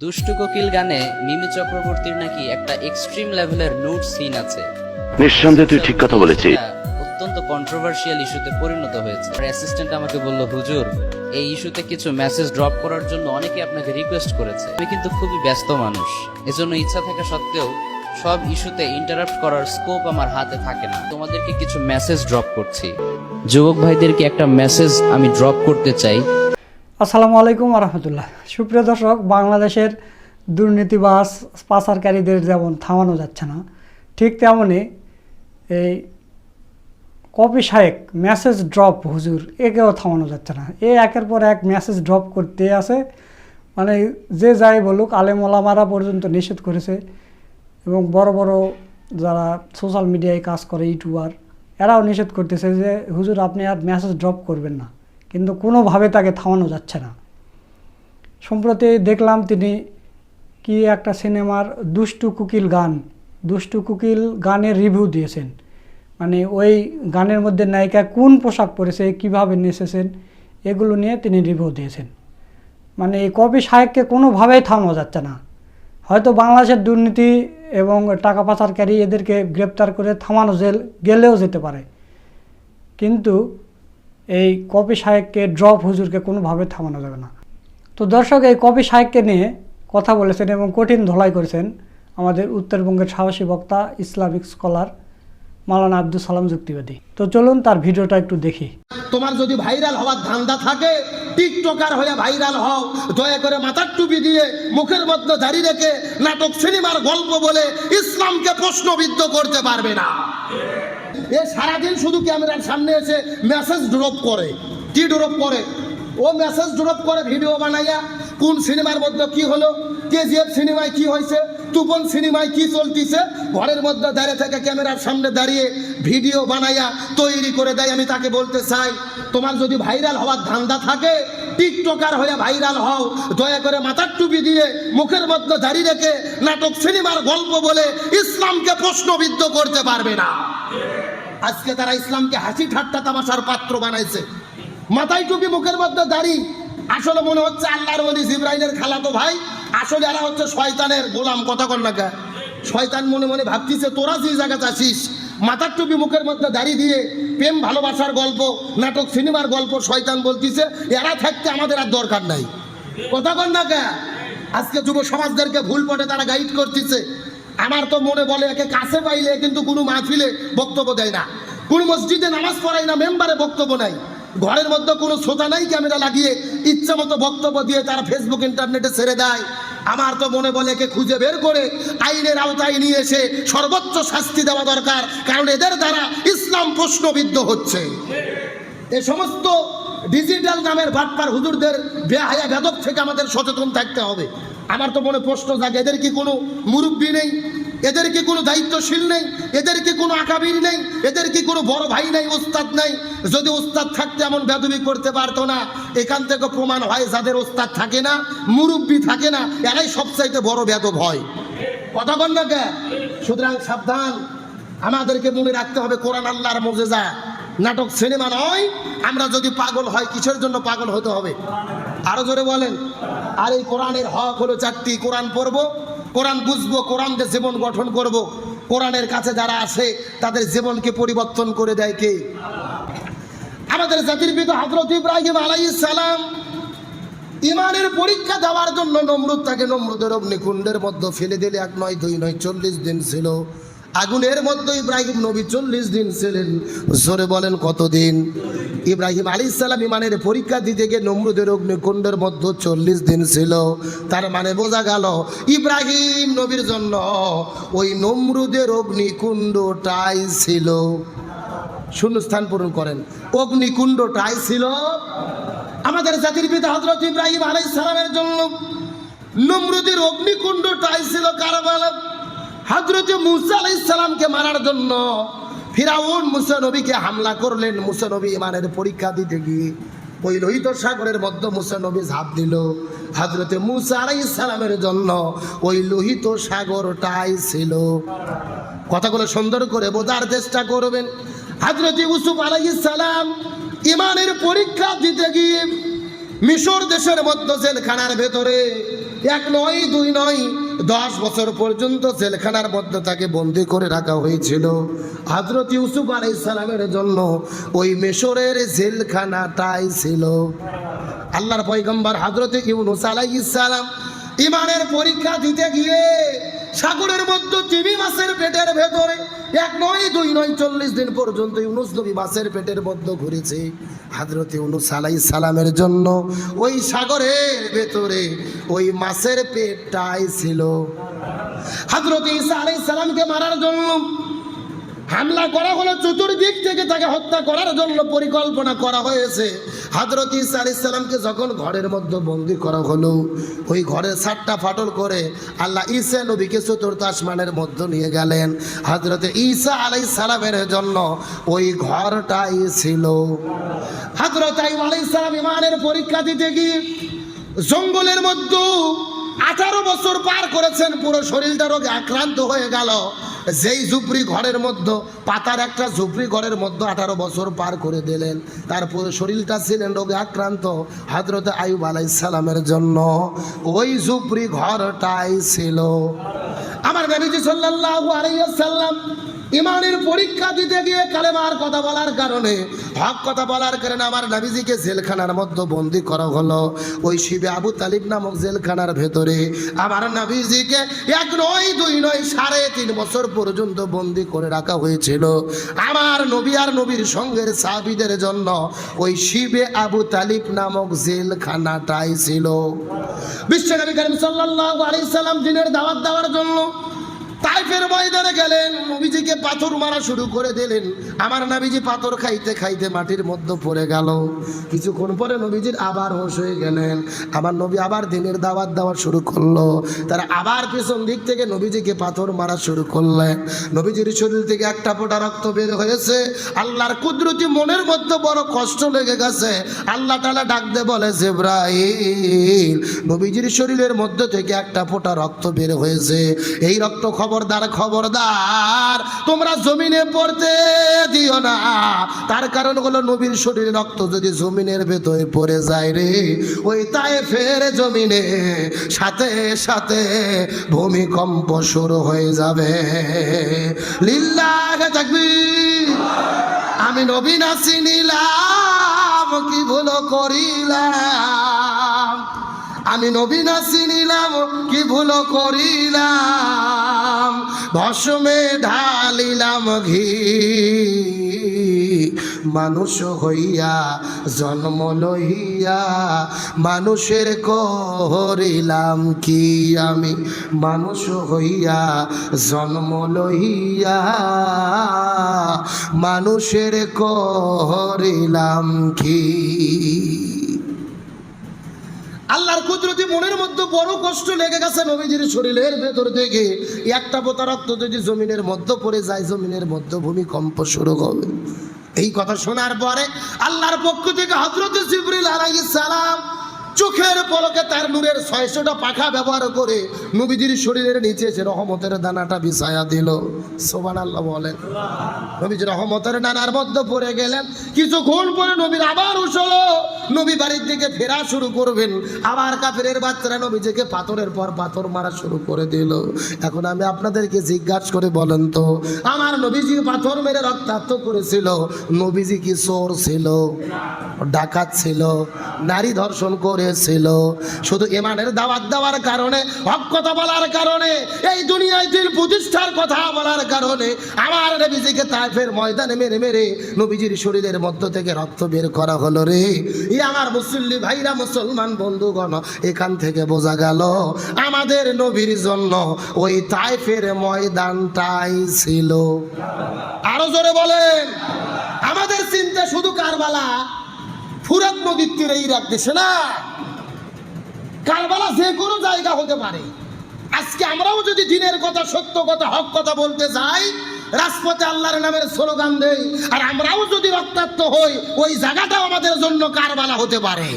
দুষ্টু কোকিল গানে মিমি চক্রবর্তীর নাকি একটা এক্সট্রিম লেভেলের নোট সিন আছে। নিঃসন্দেহে তুই ঠিক কথা বলেছিস। অত্যন্ত কন্ট্রোভার্সিয়াল ইস্যুতে পরিণত হয়েছে। আর অ্যাসিস্ট্যান্ট আমাকে বলল হুজুর এই ইস্যুতে কিছু মেসেজ ড্রপ করার জন্য অনেকে আপনাকে রিকোয়েস্ট করেছে। আমি কিন্তু খুবই ব্যস্ত মানুষ। এজন্য ইচ্ছা থাকা সত্ত্বেও সব ইস্যুতে ইন্টারাপ্ট করার স্কোপ আমার হাতে থাকে না। তোমাদেরকে কিছু মেসেজ ড্রপ করছি। যুবক ভাইদেরকে একটা মেসেজ আমি ড্রপ করতে চাই। আসসালামু আলাইকুম রহমতুল্লাহ সুপ্রিয় দর্শক, বাংলাদেশের দুর্নীতিবাস পাচারকারীদের যেমন থামানো যাচ্ছে না, ঠিক তেমনই এই কপি শায়েক মেসেজ ড্রপ হুজুর, একেও থামানো যাচ্ছে না। এ একের পর এক মেসেজ ড্রপ করতে আছে। মানে যে যাই বলুক, আলেম ওলামারা পর্যন্ত নিষেধ করেছে এবং বড় বড় যারা সোশ্যাল মিডিয়ায় কাজ করে ইউটিউবার এরাও নিষেধ করতেছে যে, হুজুর, আপনি আর মেসেজ ড্রপ করবেন না। কিন্তু কোনোভাবে তাকে থামানো যাচ্ছে না। সম্প্রতি দেখলাম তিনি কি একটা সিনেমার দুষ্টু কুকিল গান, দুষ্টু কুকিল গানের রিভিউ দিয়েছেন। মানে ওই গানের মধ্যে নায়িকা কোন পোশাক পরেছে, কীভাবে নেচেছেন, এগুলো নিয়ে তিনি রিভিউ দিয়েছেন। মানে এই কবি সাহেবকে কোনোভাবেই থামানো যাচ্ছে না। হয়তো বাংলাদেশের দুর্নীতি এবং টাকা পাচারকারী এদেরকে গ্রেপ্তার করে থামানো গেলেও যেতে পারে। কিন্তু এই কপি সাহেবকে ড্রপ হুজুরকে কোনোভাবে থামানো যাবে না। তো দর্শক, এই কপি সাহেবকে নিয়ে কথা বলেছেন এবং কঠিন ধলাই করেছেন আমাদের উত্তরবঙ্গের সাহসী বক্তা, ইসলামিক স্কলার মাওলানা আব্দুল সালাম যুক্তিবাদী। তো চলুন তার ভিডিওটা একটু দেখি। তোমার যদি ভাইরাল হওয়ার ধান্দা থাকে, টিকটকার হয়ে ভাইরাল হও, দয়া করে মাথার টুপি দিয়ে মুখের মধ্যে দাঁড়িয়ে রেখে নাটক, সিনেমার গল্প বলে ইসলামকে প্রশ্নবিদ্ধ করতে পারবে না। এ সারাদিন শুধু ক্যামেরার সামনে এসে মেসেজ ড্রপ করে। কি ড্রপ করে? ও মেসেজ ড্রপ করে ভিডিও বানাইয়া, কোন সিনেমার মধ্যে কি হলো কেজিএফ সিনেমায় কি হয়েছে তুপন সিনেমায় কি চলতিছে, ঘরের মধ্যে দাঁড়িয়ে থেকে ক্যামেরার সামনে দাঁড়িয়ে ভিডিও বানাইয়া তৈরি করে দেয়। আমি তাকে বলতে চাই, তোমার যদি ভাইরাল হওয়ার ধান্দা থাকে টিকটকার হয়ে ভাইরাল হও, দয়া করে মাথার টুপি দিয়ে মুখের মধ্যে দাঁড়িয়ে রেখে নাটক সিনেমার গল্প বলে ইসলামকে প্রশ্নবিদ্ধ করতে পারবে না। আজকে তারা ইসলামকে হাসি ঠাট্টা তামাশার পাত্র বানাইছে। মাথায় টুপি, মুখের মধ্যে দাড়ি। আসলে মনে হচ্ছে আল্লাহর ওলি জিব্রাইলের খালাতো ভাই। আসলে এরা হচ্ছে শয়তানের গোলাম, কথা কর না? শয়তান মনে মনে ভাবতিছে, তোরা যে জায়গাতে আসিস মাথার টুপি, মুখের মধ্যে দাড়ি দিয়ে প্রেম, ভালোবাসার গল্প, নাটক, সিনেমার গল্প শয়তান বলতিছে, এরা থাকতে আমাদের আর দরকার নাই। কথা কর না? আজকে যুব সমাজদেরকে ভুল পটে তারা গাইড করতেছে। আমার তো মনে বলে, একে কাছে পাইলে কিন্তু কোনো মাহফিলে বক্তব্য দেয় না। কোনো মসজিদে নামাজ পড়াই না, মেম্বারে বক্তব্য নাই। ঘরের মধ্যে কোনো শ্রোতা নাই ক্যামেরা লাগিয়ে ইচ্ছা মতো বক্তব্য দিয়ে তারা ফেসবুক ইন্টারনেটে ছেড়ে দেয়। আমার তো মনে বলে, একে খুঁজে বের করে আইনের আওতায় নিয়ে এসে সর্বোচ্চ শাস্তি দেওয়া দরকার, কারণ এদের দ্বারা ইসলাম প্রশ্নবিদ্ধ হচ্ছে। এ সমস্ত ডিজিটাল নামের বাটপার হুজুরদের বেহায়া বেদক থেকে আমাদের সচেতন থাকতে হবে। আমার তো মনে প্রশ্ন জাগে, এদের কি কোনো মুরব্বী নেই? এদের কি কোনো দায়িত্বশীল নেই? এদের কি কোনো আকাবির নেই? এদের কি কোনো বড় ভাই নেই, ওস্তাদ নেই? যদি ওস্তাদ থাকতে এমন বেদবি করতে পারতো না, এখান থেকে প্রমাণ হয় যাদের ওস্তাদ থাকে না, মুরব্বী থাকে না, এরাই সবচাইতে বড় বেদব হয়। কথা বল না সুতরাং সাবধান। আমাদেরকে মনে রাখতে হবে কোরআন আল্লাহর মজেজা। নাটক সিনেমা নয়, আমরা যদি পাগল হয়, কিসের জন্য পাগল হতে হবে? আরও জোরে বলেন। আর এই কোরআনের হক হলো চারটি, কোরআন পড়ব, কোরআন বুঝব কোরআন জীবন গঠন করব। কোরআনের কাছে যারা আসে তাদের জীবনকে পরিবর্তন করে দেয় কে? আমাদের জাতির পিতা হজরত ইব্রাহিম আলাইহিস সালাম ইমানের পরীক্ষা দেওয়ার জন্য নমরুদ তাকে নমরুদের অগ্নিকুণ্ডের মধ্যে ফেলে দিলে এক নয়, দুই নয়, চল্লিশ দিন ছিল। আগুনের মধ্যে ইব্রাহিম নবী চল্লিশ দিন ছিলেন। জোরে বলেন কতদিন? ইব্রাহিম আলী ইসালাম ইমানের পরীক্ষা দিতে গিয়ে নমরুদের অগ্নিকুণ্ডের মধ্যে চল্লিশ দিন ছিল। তার মানে বোঝা গেল, ইব্রাহিম নবীর জন্য ওই নমরুদের অগ্নিকুণ্ডটাই ছিল। শূন্যস্থান পূরণ করেন। অগ্নিকুণ্ডটাই ছিল আমাদের জাতির পিতা হজরত ইব্রাহিম আলাই সালামের জন্য। নমরুদের অগ্নিকুণ্ডটাই ছিল কারও কারবালা হজরত মুসা আলাই সালামকে মারার জন্য ফিরাউন মুসা নবীকে হামলা করলেন। মুসা নবী ইমানের পরীক্ষা দিতে গিয়ে ওই লোহিত সাগরের মধ্যে মুসা নবী ঝাঁপ দিল। হজরতে মুসা আলাই সালামের জন্য ওই লোহিত সাগরটাই ছিল। কথাগুলো সুন্দর করে বোঝার চেষ্টা করবেন। হজরত ইউসুফ আলাইহিস সালাম ইমানের পরীক্ষা দিতে গিয়ে মিশর দেশের মধ্য জেলখানার ভেতরে এক নয়, দুই নয় দশ বছর পর্যন্ত জেলখানার মধ্যে তাকে বন্দি করে রাখা হয়েছিল। হজরত ইউসুফ আলাই সালামের জন্য ওই মেশরের জেলখানাটাই ছিল। আল্লাহর পয়গম্বর হজরত ইউনুস আলাই ইসালাম ইমানের পরীক্ষা দিতে গিয়ে সাগরের মধ্যে তিমি মাছের পেটের ভেতরে। এক নয়, দুই নয়, চল্লিশ দিন পর্যন্ত ইউনুস নবী মাছের পেটের মধ্যে ঘুরেছে। হাজরত ইউনুস আলাই সালামের জন্য ওই সাগরের ভেতরে ওই মাছের পেটটাই ছিল। হাজরত ঈসা আলাই সালামকে মারার জন্য হামলা করা হলো, চতুর্দিক থেকে তাকে হত্যা করার জন্য পরিকল্পনা করা হয়েছে। হাজরত ইসা আলি সাল্লামকে যখন ঘরের মধ্যে বন্দি করা হলো, ওই ঘরের সাতটা ফাটল করে আল্লাহ ঈসা নবীকে চতুর্থ আসমানের মধ্যে নিয়ে গেলেন। হাজরতে ঈসা আলাই সালামের জন্য ওই ঘরটাই ছিল। হাজরত আলাই সালাম ইমানের পরীক্ষা দিতে গিয়ে জঙ্গলের মধ্যে আঠারো বছর পার করেছেন, পুরো শরীরটা রোগে আক্রান্ত হয়ে গেল। যেই ঝুপড়ি ঘরের মধ্যে, পাতার একটা ঝুপড়ি ঘরের মধ্যে আঠারো বছর পার করে দিলেন। তার পুরো শরীরটা ছিলেন রোগে আক্রান্ত হজরত আয়ুব আলাই সালামের জন্য। ওই ঝুপড়ি ঘরটাই ছিল। আমার নবীজি সাল্লাল্লাহু আলাইহি সাল্লাম ইমানের পরীক্ষা দিতে গিয়ে কালেমার কথা বলার কারণে, হক কথা বলার কারণে আমার নাবিজিকে জেলখানার মধ্যে বন্দি করা হলো। ওই শিবে আবু তালিব নামক জেলখানার ভেতরে আমার নাবিজিকে এক নয়, দুই নয়, সাড়ে তিন বছর পর্যন্ত বন্দি করে রাখা হয়েছিল। আমার নবী আর নবীর সঙ্গের সাহাবিদের জন্য ওই শিবে আবু তালিব নামক জেলখানাটাই ছিল। বিশ্বনবী করিম সাল্লাল্লাহু আলাইহি সাল্লাম দিনের দাওয়াত দেওয়ার জন্য তাইফের ময়দানে গেলেন, নবীজিকে পাথর মারা শুরু করে দিলেন। আমার নবীজি পাথর খাইতে খাইতে মাটির মধ্যে পড়ে গেল। কিছুক্ষণ পরে নবীজির আবার হোশ হয়ে গেলেন। আমার নবী আবার দিনের দাওয়াত দেওয়া শুরু করল। তারা আবার পিছন দিক থেকে নবীজিকে পাথর মারা শুরু করলেন। নবীজির শরীর থেকে একটা ফোঁটা রক্ত বের হয়েছে। আল্লাহর কুদরতি মনের মধ্যে বড় কষ্ট লেগে গেছে। আল্লাহ তালা ডাক দে বলে, জেব্রাইল। নবীজির শরীরের মধ্যে থেকে একটা ফোঁটা রক্ত বের হয়েছে। এই রক্ত খবরদার খবরদার। তোমরা জমিনে পড়তে দিও না। তার কারণ হলো নবীর শরীরে রক্ত যদি জমিনের ভেতরে পড়ে যায় রে, ওই তাই ফের জমিনে সাথে সাথে ভূমিকম্প শুরু হয়ে যাবে। লিল্লাহ থাকবি আমি নবী নাসি নিলাম কি ভুল করিলাম? আমি নবী নাসি নিলাম, কি ভুল করিলাম? ভসমে ঢালিলাম ঘি। মানুষ হইয়া জন্ম লইয়া মানুষের করিলাম কি আমি? মানুষ হইয়া জন্ম লইয়া মানুষের করিলাম কি? আল্লাহর কুদরতি মনের মধ্যে বড় কষ্ট লেগে গেছে নবীজির শরীরের ভেতর থেকে। একটা পোতা রক্ত যদি জমিনের মধ্যে পড়ে যায়, জমিনের মধ্যে ভূমিকম্প শুরু হবে। এই কথা শোনার পরে আল্লাহর পক্ষ থেকে হজরত জিবরিল আলাইহিস সালাম চোখের পলকে তার নূরের ছয়শটা পাখা ব্যবহার করে নবীজির শরীরের নিচে সে রহমতের দানাটা বিছায়া দিল। সোবান আল্লাহ বলেন। নবীজি রহমতের নানার মধ্যে পড়ে গেলেন। কিছুক্ষণ পরে নবীর আবার উঠল নবী বাড়ির দিকে ফেরা শুরু করবেন। আবার কাফের বাচ্চারা নবীজিকে পাথরের পর পাথর মারা শুরু করে দিল। এখন আমি আপনাদেরকে জিজ্ঞাসা করে, বলেন তো, আমার নবীজি পাথর মেরে রক্তাক্ত করেছিল, নবীজি কি চোর ছিল, ডাকাত ছিল, নারী ধর্ষণ করেছিল? শুধু ইমানের দাওয়াত দেওয়ার কারণে কথা বলার কারণে, এই দুনিয়ায় দিন প্রতিষ্ঠার কথা বলার কারণে, আমার নবীজিকে তাইফের ময়দানে মেরে মেরে নবীজির শরীরের মধ্য থেকে রক্ত বের করা হলো রে। ই আমার মুসল্লি ভাইরা মুসলমান বন্ধুগণ, এখান থেকে বোঝা গেল আমাদের নবীর জন্য ওই তাইফের ময়দানটাই ছিল। আরও জোরে বলেন, আমাদের চিন্তা শুধু কারবালা, ফুরাত নদীর তীরে ইরাক দেশে না, কারবালা যে কোনো জায়গা হতে পারে। আজকে আমরাও যদি দিনের কথা, সত্য কথা, হক কথা বলতে যাই রাজপথে আল্লাহর নামের স্লোগান দেয় আর আমরাও যদি রক্তাক্ত হই, ওই জায়গাটাও আমাদের জন্য কারবালা হতে পারে।